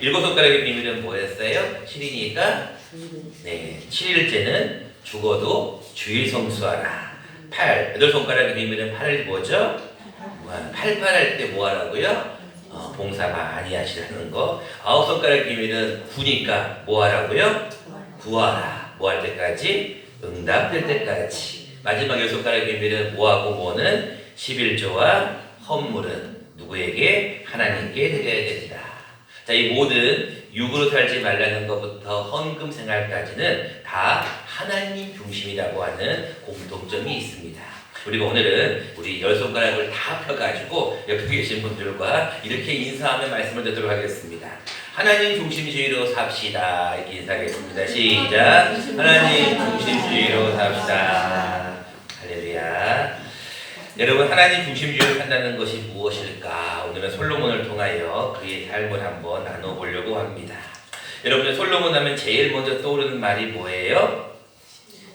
일곱 손가락의 비밀은 뭐였어요? 7이니까 네, 7일째는 죽어도 주일 성수하라. 8, 여덟 손가락의 비밀은 8을 뭐죠? 뭐, 팔팔할 때 뭐 하라고요? 어, 봉사 많이 하시라는 거. 아홉 손가락 비밀은 9니까 뭐 하라고요? 구하라. 뭐 할 때까지? 응답될 때까지. 마지막 열 손가락 비밀은 뭐하고 뭐는 11조와 헌물은 누구에게? 하나님께 드려야 된다. 자, 이 모든 육으로 살지 말라는 것부터 헌금 생활까지는 다 하나님 중심이라고 하는 공통점이 있습니다. 우리가 오늘은 우리 열 손가락을 다 펴가지고 옆에 계신 분들과 이렇게 인사하며 말씀을 듣도록 하겠습니다. 하나님 중심주의로 삽시다. 이렇게 인사하겠습니다. 시작. 하나님 중심주의로 삽시다. 할렐루야. 여러분 하나님 중심주의로 산다는 것이 무엇일까? 오늘은 솔로몬을 통하여 그의 삶을 한번 나눠보려고 합니다. 여러분들 솔로몬 하면 제일 먼저 떠오르는 말이 뭐예요?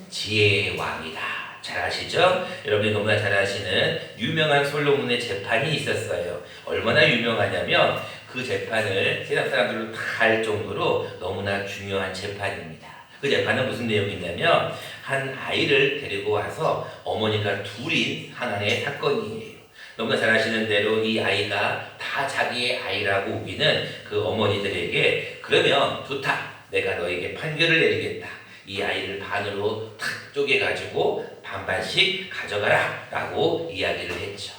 지혜의 왕이다. 잘 아시죠? 여러분이 너무나 잘 아시는 유명한 솔로몬의 재판이 있었어요. 얼마나 유명하냐면 그 재판을 세상 사람들도 다알 정도로 너무나 중요한 재판입니다. 그 재판은 무슨 내용이냐면 한 아이를 데리고 와서 어머니가 둘인 하나의 사건이에요. 너무나 잘 아시는 대로 이 아이가 다 자기의 아이라고 우기는 그 어머니들에게 그러면 좋다. 내가 너에게 판결을 내리겠다. 이 아이를 반으로 탁 쪼개가지고 반반씩 가져가라. 라고 이야기를 했죠.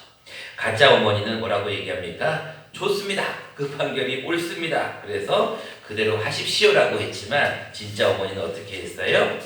가짜 어머니는 뭐라고 얘기합니까? 좋습니다. 그 판결이 옳습니다. 그래서 그대로 하십시오라고 했지만 진짜 어머니는 어떻게 했어요?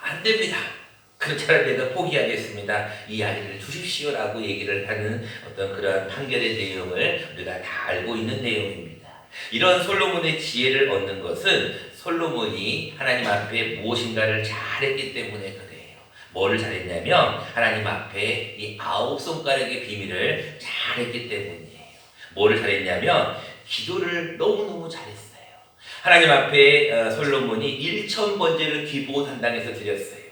안 됩니다. 그렇잖아 내가 포기하겠습니다. 이 아이를 주십시오라고 얘기를 하는 어떤 그런 판결의 내용을 우리가 다 알고 있는 내용입니다. 이런 솔로몬의 지혜를 얻는 것은 솔로몬이 하나님 앞에 무엇인가를 잘했기 때문에 그래요. 뭐를 잘했냐면 하나님 앞에 이 아홉 손가락의 비밀을 잘했기 때문이에요. 뭐를 잘했냐면 기도를 너무너무 잘했어요. 하나님 앞에 어, 솔로몬이 1천 번제를 기본 한당에서 드렸어요.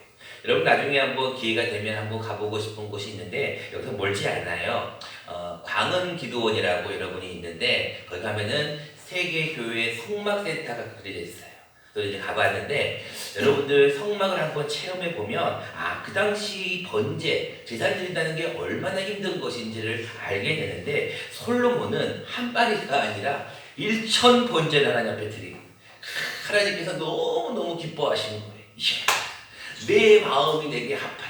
여러분 나중에 한번 기회가 되면 한번 가보고 싶은 곳이 있는데 여기서 멀지 않아요. 어, 광은 기도원이라고 여러분이 있는데 거기 가면은 세계 교회 성막센터가 그려져 있어요. 그래서 이제 가봤는데 여러분들 성막을 한번 체험해 보면 아 그 당시 번제 제사 드린다는 게 얼마나 힘든 것인지를 알게 되는데 솔로몬은 한 마리가 아니라 일천 번제를 하나님 앞에 드리고 하나님께서 너무 너무 기뻐하시는 거예요. 내 마음이 내게 합하다.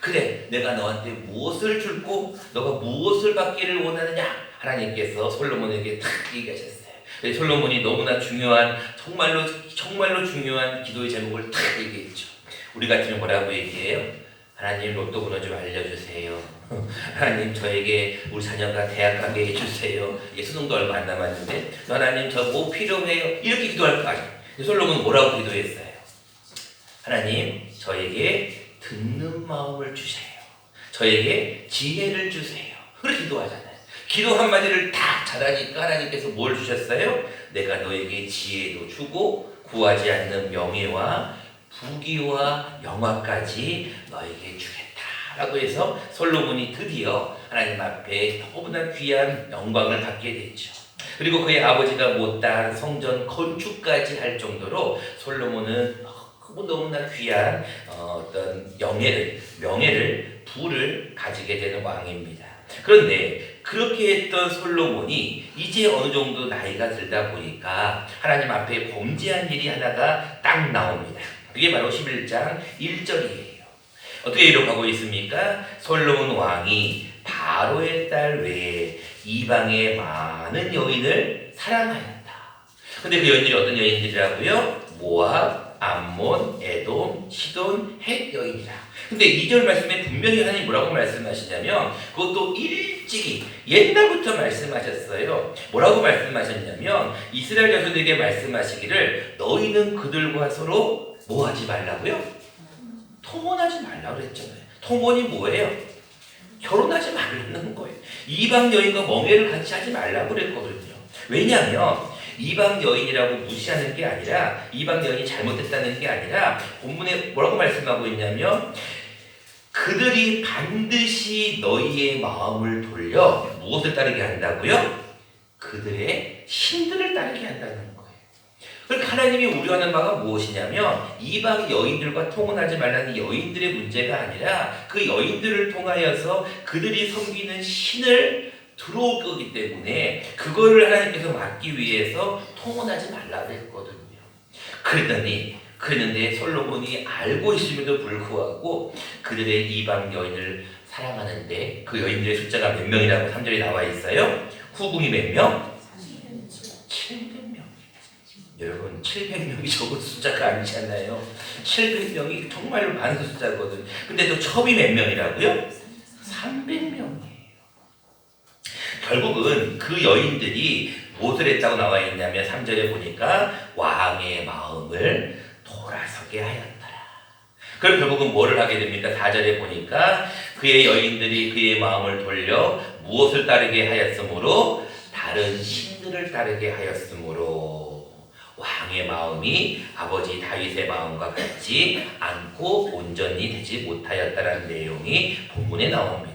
그래, 내가 너한테 무엇을 줄고 너가 무엇을 받기를 원하느냐? 하나님께서 솔로몬에게 탁 얘기하셨어요. 그래서 솔로몬이 너무나 중요한 정말로 정말로 중요한 기도의 제목을 탁 얘기했죠. 우리 같으면 뭐라고 얘기해요? 하나님 로또 번호 좀 알려주세요. 하나님 저에게 우리 자녀가 대학 가게 해주세요. 이게 수능도 얼마 안 남았는데 하나님 저 뭐 필요해요? 이렇게 기도할 거 아니에요. 솔로몬은 뭐라고 기도했어요? 하나님 저에게 듣는 마음을 주세요. 저에게 지혜를 주세요. 그렇게 기도하잖아요. 기도 한마디를 다 잘하니까 하나님께서 뭘 주셨어요? 내가 너에게 지혜도 주고 구하지 않는 명예와 부귀와 영화까지 너에게 주겠다 라고 해서 솔로몬이 드디어 하나님 앞에 너무나 귀한 영광을 받게 됐죠. 그리고 그의 아버지가 못다한 성전 건축까지 할 정도로 솔로몬은 너무 너무나 귀한 어, 어떤 영예를 명예를 부를 가지게 되는 왕입니다. 그런데 그렇게 했던 솔로몬이 이제 어느 정도 나이가 들다 보니까 하나님 앞에 범죄한 일이 하나가 딱 나옵니다. 그게 바로 11장 1절이에요. 어떻게 기록하고 있습니까? 솔로몬 왕이 바로의 딸 외에 이방의 많은 여인을 사랑하였다. 근데 그 여인들이 어떤 여인들이라고요? 모압, 암몬, 에돔, 시돈, 헷 여인이라. 근데 2절 말씀에 분명히 하나님 뭐라고 말씀하시냐면 그것도 일찍이 옛날부터 말씀하셨어요. 뭐라고 말씀하셨냐면 이스라엘 자손에게 말씀하시기를 너희는 그들과 서로 뭐 하지 말라고요? 통혼하지 말라고 그랬잖아요. 통혼이 뭐예요? 결혼하지 말라는 거예요. 이방 여인과 멍해를 같이 하지 말라고 그랬거든요. 왜냐하면 이방 여인이라고 무시하는 게 아니라 이방 여인이 잘못했다는 게 아니라 본문에 뭐라고 말씀하고 있냐면 그들이 반드시 너희의 마음을 돌려 무엇을 따르게 한다고요? 그들의 신들을 따르게 한다는 거예요. 그러니까 하나님이 우려하는 바가 무엇이냐면 이방 여인들과 통혼하지 말라는 여인들의 문제가 아니라 그 여인들을 통하여서 그들이 섬기는 신을 들어올 거기 때문에 그거를 하나님께서 막기 위해서 통혼하지 말라고 했거든요. 그랬더니 그랬는데 솔로몬이 알고 있음에도 불구하고 그들의 이방 여인을 사랑하는데 그 여인들의 숫자가 몇 명이라고 3절에 나와 있어요. 후궁이 몇 명? 700명. 여러분 700명이 적은 숫자가 아니잖아요. 700명이 정말로 많은 숫자거든. 근데 또 첩이 몇 명이라고요? 300명이에요. 결국은 그 여인들이 무엇을 했다고 나와 있냐면 3절에 보니까 왕의 마음을 돌아서게 하였더라. 그럼 결국은 뭐를 하게 됩니까? 4절에 보니까 그의 여인들이 그의 마음을 돌려 무엇을 따르게 하였으므로 다른 신들을 따르게 하였으므로 왕의 마음이 아버지 다윗의 마음과 같지 않고 온전히 되지 못하였다라는 내용이 본문에 나옵니다.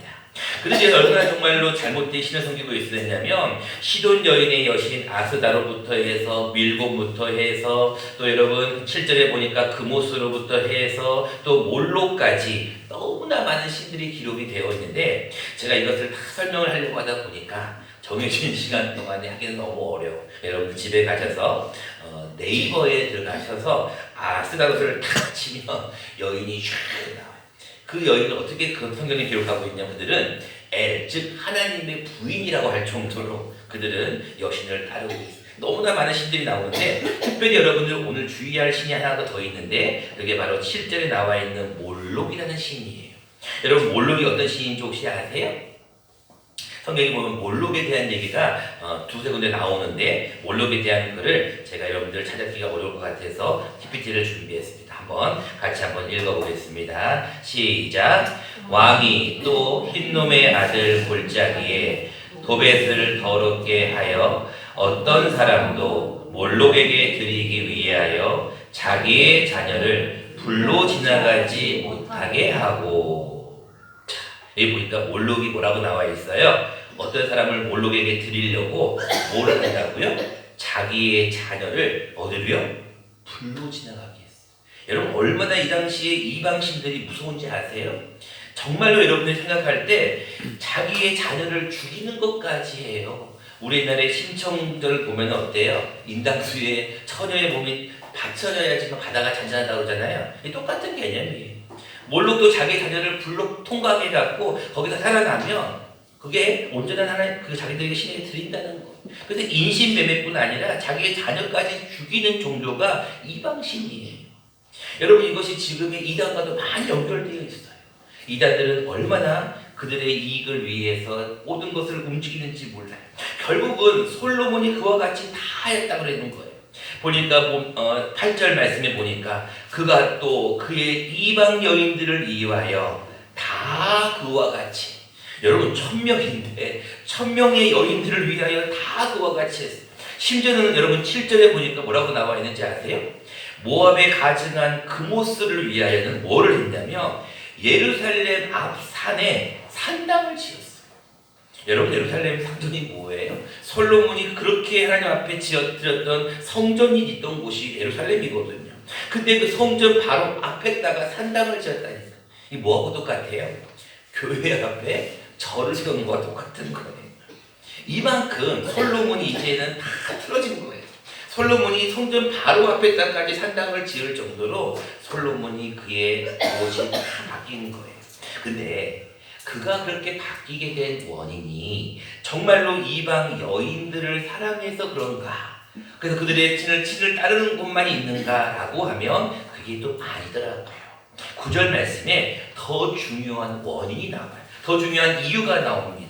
그런데 얼마나 정말로 잘못된 신을 섬기고 있었냐면 시돈 여인의 여신 아스다로부터 해서 밀곤부터 해서 또 여러분 7절에 보니까 금오스로부터 해서 또 몰로까지 너무나 많은 신들이 기록이 되어 있는데 제가 이것을 다 설명을 하려고 하다 보니까 정해진 시간 동안에 하기는 너무 어려워. 여러분 집에 가셔서 어, 네이버에 들어가셔서 아스다로스를 탁 치면 여인이 쫙 나와요. 그 여인을 어떻게 그 성경에 기록하고 있냐 그들은 엘, 즉 하나님의 부인이라고 할 정도로 그들은 여신을 따르고 있어요. 너무나 많은 신들이 나오는데 특별히 여러분들 오늘 주의할 신이 하나 더 있는데 그게 바로 7절에 나와 있는 몰록이라는 신이에요. 여러분 몰록이 어떤 신인지 혹시 아세요? 성경에 보면 몰록에 대한 얘기가 어, 두세 군데 나오는데 몰록에 대한 글을 제가 여러분들 찾아기가 어려울 것 같아서 PPT를 준비했습니다. 한번 같이 한번 읽어보겠습니다. 시작. 왕이 또 흰놈의 아들 골짜기에 도벳을 더럽게 하여 어떤 사람도 몰록에게 드리기 위하여 자기의 자녀를 불로 지나가지 못하게 하고 자, 여기 보니까 몰록이 뭐라고 나와 있어요? 어떤 사람을 몰록에게 드리려고 뭐를 한다고요? 자기의 자녀를 어디로요? 불로 지나가게 했어요. 여러분 얼마나 이 당시에 이방신들이 무서운지 아세요? 정말로 여러분들이 생각할 때 자기의 자녀를 죽이는 것까지 해요. 우리 옛날에 심청들 보면 어때요? 인당수에 처녀의 몸이 받쳐져야지만 바다가 잔잔하다고 그러잖아요. 이 똑같은 개념이에요. 몰록도 자기 자녀를 불로 통과하게 해갖고 거기서 살아나면 그게 온전한 하나님 그 자기들에게 신에게 드린다는 거. 그래서 인신매매뿐 아니라 자기의 자녀까지 죽이는 종교가 이방신이에요. 여러분 이것이 지금의 이단과도 많이 연결되어 있어요. 이단들은 얼마나 그들의 이익을 위해서 모든 것을 움직이는지 몰라요. 결국은 솔로몬이 그와 같이 다 했다 그러는 거예요. 보니까 보- 어, 8절 말씀에 보니까 그가 또 그의 이방 여인들을 이유하여 다 그와 같이 여러분 천명인데 천명의 여인들을 위하여 다 그와 같이 했어요. 심지어는 여러분 7절에 보니까 뭐라고 나와 있는지 아세요? 모압에 가증한 금오스를 위하여는 뭐를 했냐면 예루살렘 앞 산에 산당을 지었어요. 여러분 예루살렘 상전이 뭐예요? 솔로몬이 그렇게 하나님 앞에 지어드렸던 성전이 있던 곳이 예루살렘이거든요. 근데 그 성전 바로 앞에다가 산당을 지었다니까. 이 뭐하고 똑같아요? 교회 앞에 절을 세우는 거와 똑같은 거예요. 이만큼 솔로몬이 이제는 다 틀어진 거예요. 솔로몬이 성전 바로 앞에다까지 산당을 지을 정도로 솔로몬이 그의 무엇이 다 바뀐 거예요. 근데 그가 그렇게 바뀌게 된 원인이 정말로 이방 여인들을 사랑해서 그런가? 그래서 그들의 친을 친을 따르는 곳만 있는가라고 하면 그게 또 아니더라고요. 구절 말씀에 더 중요한 원인이 나와요. 더 중요한 이유가 나옵니다.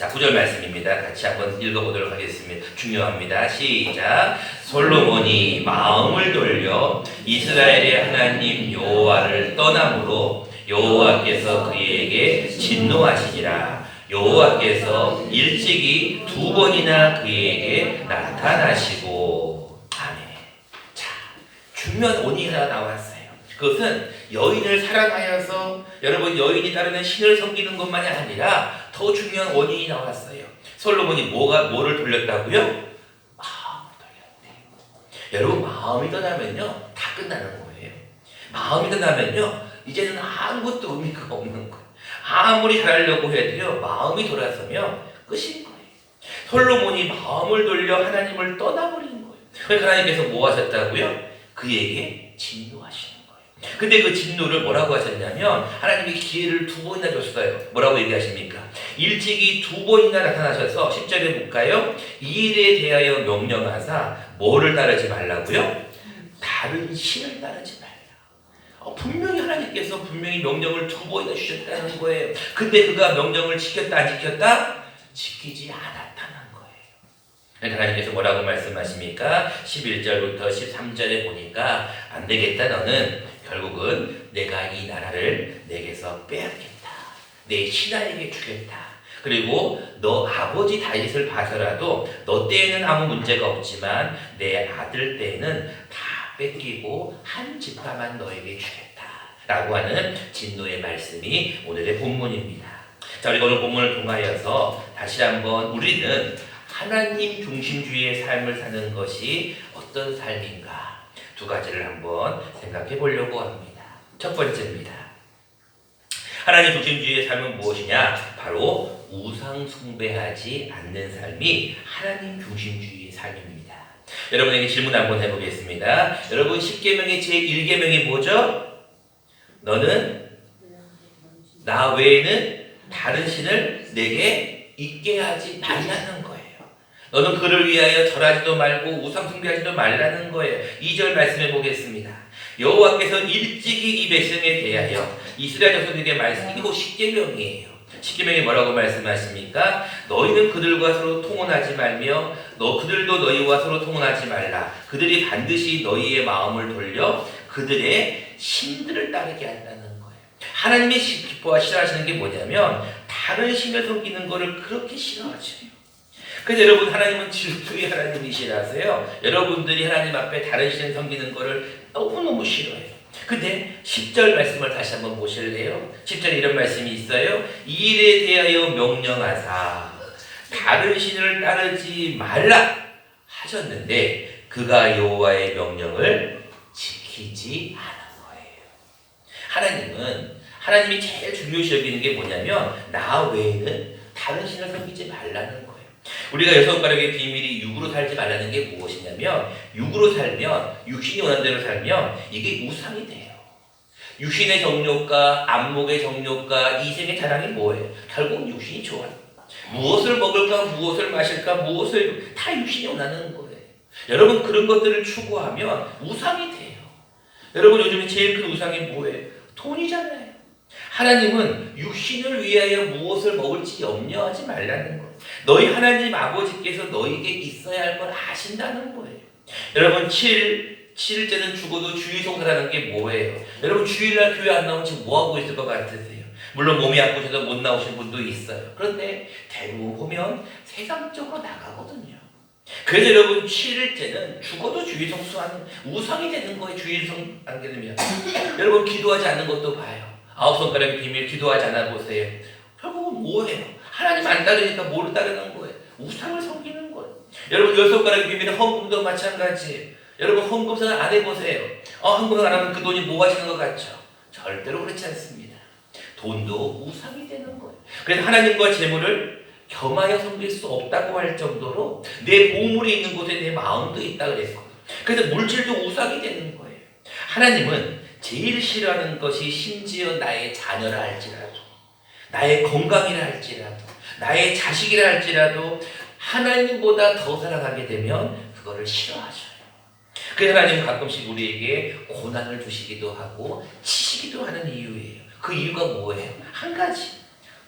자, 구절 말씀입니다. 같이 한번 읽어보도록 하겠습니다. 중요합니다. 시작. 솔로몬이 마음을 돌려 이스라엘의 하나님 여호와를 떠남으로 여호와께서 그에게 진노하시니라. 여호와께서 일찍이 두 번이나 그에게 나타나시고 아멘. 자, 원인이 하나 나왔어요. 그것은 여인을 사랑하여서 여러분 여인이 따르는 신을 섬기는 것만이 아니라 더 중요한 원인이 나왔어요. 솔로몬이 뭐가 뭐를 돌렸다고요? 여러분 마음이 떠나면요 다 끝나는 거예요. 마음이 떠나면요 이제는 아무것도 의미가 없는 거예요. 아무리 잘하려고 해도요 마음이 돌아서면 끝인 거예요. 솔로몬이 마음을 돌려 하나님을 떠나버린 거예요. 그래서 하나님께서 뭐 하셨다고요? 그에게 진노하시는. 근데 그 진노를 뭐라고 하셨냐면 하나님이 기회를 두 번이나 줬어요. 뭐라고 얘기하십니까? 일찍이 두 번이나 나타나셔서 10절에 볼까요? 이 일에 대하여 명령하사 뭐를 따르지 말라고요? 다른 신을 따르지 말라. 어, 분명히 하나님께서 분명히 명령을 두 번이나 주셨다는 거예요. 근데 그가 명령을 지켰다 안 지켰다? 지키지 않았다는 거예요. 그러니까 하나님께서 뭐라고 말씀하십니까? 11절부터 13절에 보니까 안 되겠다 너는 결국은 내가 이 나라를 내게서 빼앗겠다. 내 신하에게 주겠다. 그리고 너 아버지 다윗을 봐서라도 너 때에는 아무 문제가 없지만 내 아들 때에는 다 뺏기고 한 지파만 너에게 주겠다. 라고 하는 진노의 말씀이 오늘의 본문입니다. 자, 우리가 오늘 본문을 통하여서 다시 한번 우리는 하나님 중심주의의 삶을 사는 것이 어떤 삶인가 두 가지를 한번 생각해 보려고 합니다. 첫 번째입니다. 하나님 중심주의의 삶은 무엇이냐? 바로 우상 숭배하지 않는 삶이 하나님 중심주의의 삶입니다. 여러분에게 질문 한번 해보겠습니다. 여러분 10계명의 제1계명이 뭐죠? 너는 나 외에는 다른 신을 내게 있게 하지 말라는 거예요. 너는 그를 위하여 절하지도 말고 우상 숭배하지도 말라는 거예요. 2절 말씀해 보겠습니다. 여호와께서 일찍이 이 백성에 대하여 이스라엘 자손에게 말씀 뭐 십계명이에요. 십계명이 뭐라고 말씀하십니까? 너희는 그들과 서로 통혼하지 말며 너 그들도 너희와 서로 통혼하지 말라. 그들이 반드시 너희의 마음을 돌려 그들의 신들을 따르게 한다는 거예요. 하나님의 기뻐와 싫어하시는 게 뭐냐면 다른 신을 섬기는 것을 그렇게 싫어하죠. 그래서 여러분 하나님은 질투의 하나님이시라서요. 여러분들이 하나님 앞에 다른 신을 섬기는 것을 너무너무 싫어해요. 근데 10절 말씀을 다시 한번 보실래요? 10절에 이런 말씀이 있어요. 이 일에 대하여 명령하사 다른 신을 따르지 말라 하셨는데 그가 여호와의 명령을 지키지 않은 거예요. 하나님은 하나님이 제일 중요시 여기는 게 뭐냐면 나 외에는 다른 신을 섬기지 말라는 거예요. 우리가 여섯 손가락의 비밀이 육으로 살지 말라는 게 무엇이냐면 육으로 살면 육신이 원하는 대로 살면 이게 우상이 돼요. 육신의 정욕과 안목의 정욕과 이생의 자랑이 뭐예요? 결국 육신이 좋아요. 무엇을 먹을까, 무엇을 마실까, 무엇을 다 육신이 원하는 거예요. 여러분 그런 것들을 추구하면 우상이 돼요. 여러분 요즘에 제일 큰 우상이 뭐예요? 돈이잖아요. 하나님은 육신을 위하여 무엇을 먹을지 염려하지 말라는. 너희 하나님 아버지께서 너에게 있어야 할 걸 아신다는 거예요. 여러분 7, 7일째는 죽어도 주의송사라는 게 뭐예요? 여러분 주일날 교회 안 나오면 지금 뭐하고 있을 것 같으세요? 물론 몸이 아프셔서 못 나오신 분도 있어요. 그런데 대부분 보면 세상적으로 나가거든요. 그래서 여러분 7일째는 죽어도 주의성수하는 우상이 되는 거예요. 주의성 안 되면 여러분 기도하지 않는 것도 봐요. 아홉 손가락의 비밀 기도하지 않아 보세요. 결국은 뭐예요? 하나님 안 따르니까 뭘 따르는 거예요? 우상을 섬기는 거예요. 여러분 열 손가락의 비밀은 헌금도 마찬가지예요. 여러분 헌금 생각 안 해보세요. 어, 헌금 안 하면 그 돈이 뭐 하시는 것 같죠? 절대로 그렇지 않습니다. 돈도 우상이 되는 거예요. 그래서 하나님과 재물을 겸하여 섬길 수 없다고 할 정도로 내 보물이 있는 곳에 내 마음도 있다 그랬거든요. 그래서 물질도 우상이 되는 거예요. 하나님은 제일 싫어하는 것이 심지어 나의 자녀라 할지라도 나의 건강이라 할지라도 나의 자식이라 할지라도 하나님보다 더 사랑하게 되면 그거를 싫어하셔요. 그래서 하나님은 가끔씩 우리에게 고난을 주시기도 하고 치시기도 하는 이유예요. 그 이유가 뭐예요? 한 가지.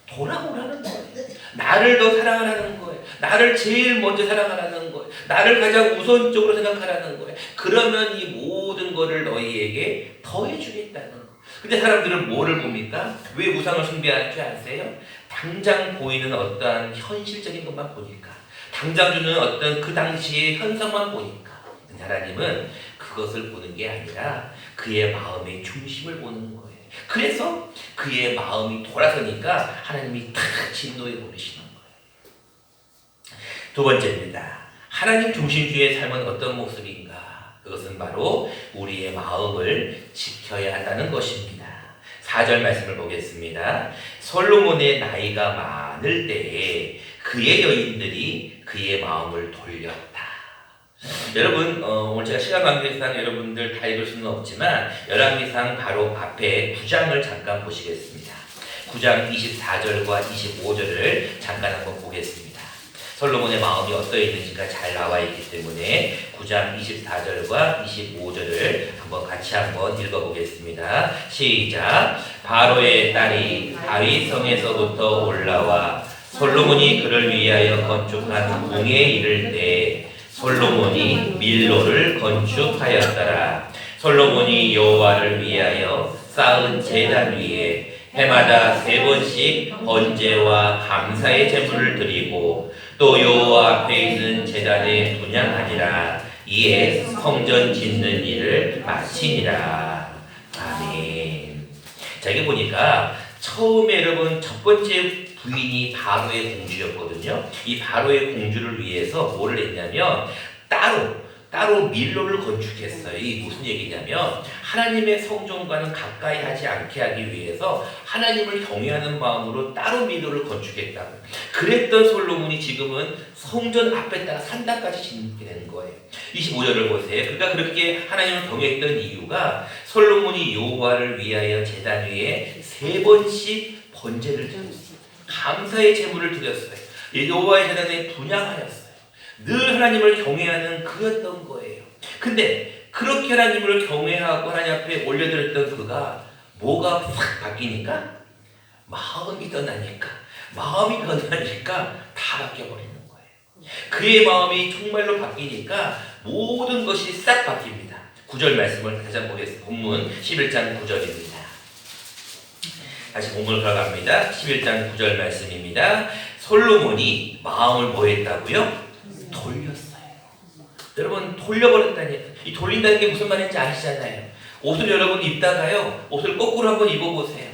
돌아오라는 거예요. 나를 더 사랑하라는 거예요. 나를 제일 먼저 사랑하라는 거예요. 나를 가장 우선적으로 생각하라는 거예요. 그러면 이 모든 거를 너희에게 더해주겠다는 거예요. 근데 사람들은 뭐를 봅니까? 왜 우상을 숭배하는 줄 아세요? 당장 보이는 어떠한 현실적인 것만 보니까. 당장 주는 어떤 그 당시의 현상만 보니까. 하나님은 그것을 보는 게 아니라 그의 마음의 중심을 보는 거예요. 그래서 그의 마음이 돌아서니까 하나님이 탁 진노에 보내시는 거예요. 두 번째입니다. 하나님 중심주의의 삶은 어떤 모습인가? 그것은 바로 우리의 마음을 지켜야 한다는 것입니다. 4절 말씀을 보겠습니다. 솔로몬의 나이가 많을 때에 그의 여인들이 그의 마음을 돌렸다. 여러분 어, 오늘 제가 시간 관계상 여러분들 다 읽을 수는 없지만 열왕기상 바로 앞에 9장을 잠깐 보시겠습니다. 9장 24절과 25절을 잠깐 한번 보겠습니다. 솔로몬의 마음이 어떠해 있는지가 잘 나와 있기 때문에 9장 24절과 25절을 한번 같이 한번 읽어보겠습니다. 시작. 바로의 딸이 다윗 성에서부터 올라와 솔로몬이 그를 위하여 건축한 궁에 이를 때 솔로몬이 밀로를 건축하였더라. 솔로몬이 여호와를 위하여 쌓은 제단 위에 해마다 세 번씩 번제와 감사의 제물을 드리고 또 여호와 앞에 있는 제단에 분양하니라. 이에 성전 짓는 일을 마치니라. 아멘. 자, 여기 보니까 처음에 여러분 첫 번째 부인이 바로의 공주였거든요. 이 바로의 공주를 위해서 뭐를 했냐면 따로 따로 밀로를 건축했어요. 이 무슨 얘기냐면 하나님의 성전과는 가까이 하지 않게 하기 위해서 하나님을 경외하는 마음으로 따로 밀로를 건축했다고. 그랬던 솔로몬이 지금은 성전 앞에다가 산당까지 짓게 된 거예요. 25절을 보세요. 그가 그렇게 하나님을 경외했던 이유가 솔로몬이 여호와를 위하여 제단 위에 세 번씩 번제를 드렸어요. 감사의 제물을 드렸어요. 여호와의 제단에 분양하였어요. 늘 하나님을 경외하는 그였던 거예요. 근데 그렇게 하나님을 경외하고 하나님 앞에 올려드렸던 그가 뭐가 확 바뀌니까 마음이 떠나니까 마음이 변하니까 다 바뀌어버리는 거예요. 그의 마음이 정말로 바뀌니까 모든 것이 싹 바뀝니다. 9절 말씀을 다시 한번 보겠습니다. 본문 11장 9절입니다. 다시 본문을 들어갑니다. 11장 9절 말씀입니다. 솔로몬이 마음을 뭐 했다고요? 돌렸어요. 여러분 돌려버렸다니 이 돌린다는 게 무슨 말인지 아시잖아요. 옷을 여러분 입다가요 옷을 거꾸로 한번 입어보세요.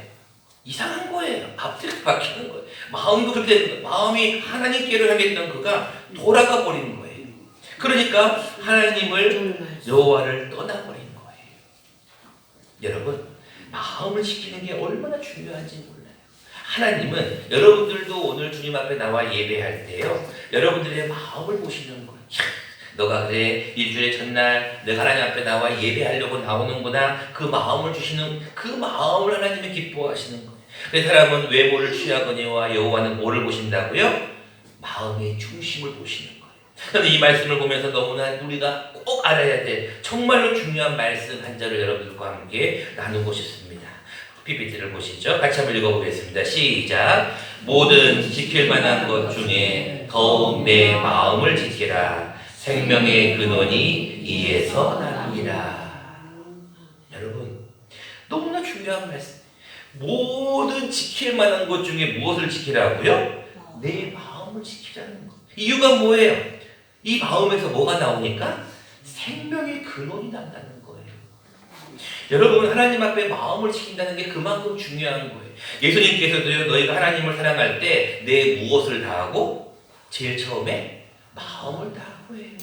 이상한 거예요. 앞뒤가 바뀌는 거예요. 마음도 그렇게 되는 거예요. 마음이 하나님께로 향했던 그가 돌아가 버리는 거예요. 그러니까 하나님을 여호와를 떠나버린 거예요. 여러분 마음을 지키는 게 얼마나 중요한지. 하나님은 여러분들도 오늘 주님 앞에 나와 예배할 때요. 여러분들의 마음을 보시는 거예요. 야, 너가 그래 일주일의 첫날 내가 하나님 앞에 나와 예배하려고 나오는구나 그 마음을 주시는 그 마음을 하나님이 기뻐하시는 거예요. 그 사람은 외모를 취하거니와 여호와는 뭐를 보신다고요? 마음의 중심을 보시는 거예요. 그런데 이 말씀을 보면서 너무나 우리가 꼭 알아야 될 정말로 중요한 말씀 한 절을 여러분들과 함께 나누고 싶습니다. PPT를 보시죠. 같이 한번 읽어보겠습니다. 시작. 모든 지킬 만한 것 중에 더욱 내 마음을 지키라. 생명의 근원이 이에서 나느니라. 여러분, 너무나 중요한 말씀. 모든 지킬 만한 것 중에 무엇을 지키라고요? 내 마음을 지키라는 것. 이유가 뭐예요? 이 마음에서 뭐가 나오니까 생명의 근원이 난다는. 여러분 하나님 앞에 마음을 지킨다는 게 그만큼 중요한 거예요. 예수님께서도요 너희가 하나님을 사랑할 때 내 무엇을 다하고 제일 처음에 마음을 다하고 해요.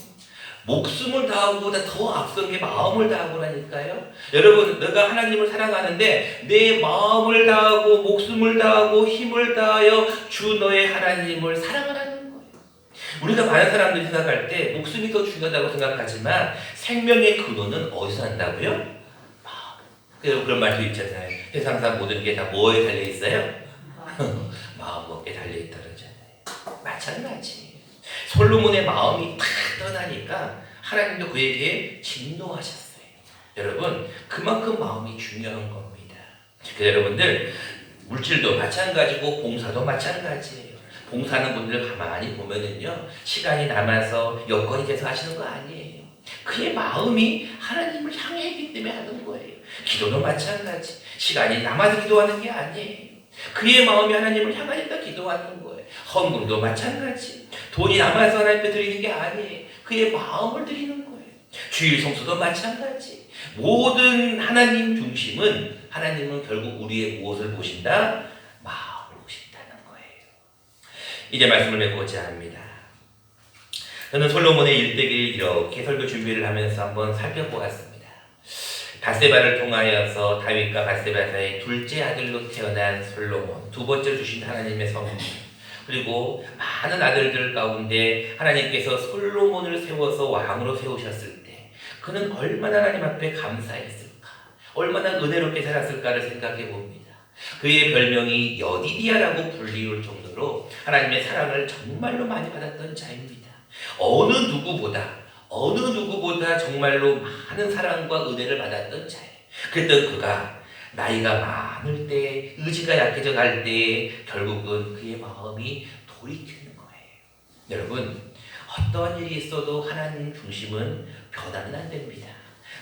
목숨을 다하고보다 더 앞선 게 마음을 다하고라니까요. 여러분, 내가 하나님을 사랑하는데 내 마음을 다하고 목숨을 다하고 힘을 다하여 주 너의 하나님을 사랑하라는 거예요. 우리가 많은 사람들이 생각할 때 목숨이 더 중요하다고 생각하지만 생명의 근원은 어디서 난다고요? 그래서 그런 말도 있잖아요. 세상상 모든 게 다 뭐에 달려 있어요? 마음 먹게 달려 있다 그러잖아요. 마찬가지. 솔로몬의 마음이 탁 떠나니까 하나님도 그에게 진노하셨어요. 여러분, 그만큼 마음이 중요한 겁니다. 그래서 여러분들, 물질도 마찬가지고 봉사도 마찬가지예요. 봉사하는 분들 가만히 보면은요, 시간이 남아서 여건이 돼서 하시는 거 아니에요. 그의 마음이 하나님을 향해 있기 때문에 하는 거예요. 기도도 마찬가지. 시간이 남아서 기도하는 게 아니에요. 그의 마음이 하나님을 향하니까 기도하는 거예요. 헌금도 마찬가지. 돈이 남아서 하나님 앞에 드리는 게 아니에요. 그의 마음을 드리는 거예요. 주일 성수도 마찬가지. 모든 하나님 중심은 하나님은 결국 우리의 무엇을 보신다? 마음을 보신다는 거예요. 이제 말씀을 맺고자 합니다. 저는 솔로몬의 일대기를 이렇게 설교 준비를 하면서 한번 살펴보았습니다. 바세바를 통하여서 다윗과 바세바 사이의 둘째 아들로 태어난 솔로몬, 두 번째 주신 하나님의 성품, 그리고 많은 아들들 가운데 하나님께서 솔로몬을 세워서 왕으로 세우셨을 때 그는 얼마나 하나님 앞에 감사했을까, 얼마나 은혜롭게 살았을까를 생각해 봅니다. 그의 별명이 여디디아라고 불리울 정도로 하나님의 사랑을 정말로 많이 받았던 자입니다. 어느 누구보다 어느 누구보다 정말로 많은 사랑과 은혜를 받았던 자예요. 그랬던 그가 나이가 많을 때 의지가 약해져 갈 때 결국은 그의 마음이 돌이키는 거예요. 여러분 어떠한 일이 있어도 하나님 중심은 변하면 안 됩니다.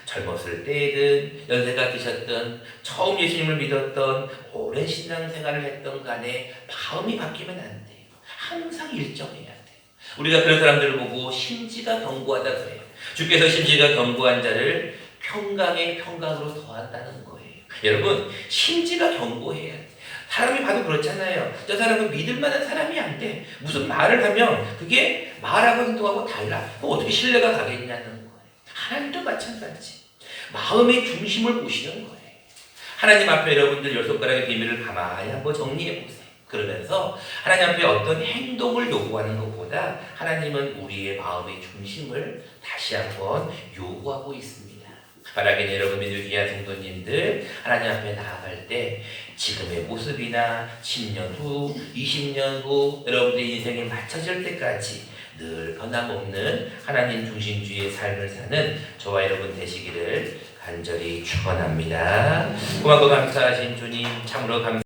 젊었을 때든 연세가 드셨던 처음 예수님을 믿었던 오랜 신앙생활을 했던 간에 마음이 바뀌면 안 돼요. 항상 일정해야 돼요. 우리가 그런 사람들을 보고 심지가 견고하다 그래요. 주께서 심지가 견고한 자를 평강의 평강으로 더한다는 거예요. 여러분 심지가 견고해야 돼. 사람이 봐도 그렇잖아요. 저 사람은 믿을 만한 사람이 안 돼. 무슨 말을 하면 그게 말하고 행동하고 달라. 그럼 어떻게 신뢰가 가겠냐는 거예요. 하나님도 마찬가지. 마음의 중심을 보시는 거예요. 하나님 앞에 여러분들 열 손가락의 비밀을 가만히 한번 정리해 보세요. 그러면서 하나님 앞에 어떤 행동을 요구하는 것보다 하나님은 우리의 마음의 중심을 다시 한번 요구하고 있습니다. 바라기는 여러분 믿을 귀한 성도님들 하나님 앞에 나아갈 때 지금의 모습이나 10년 후, 20년 후 여러분들 인생에 맞춰질 때까지 늘 변함없는 하나님 중심주의의 삶을 사는 저와 여러분 되시기를 간절히 축원합니다. 고맙고 감사하신 주님 참으로 감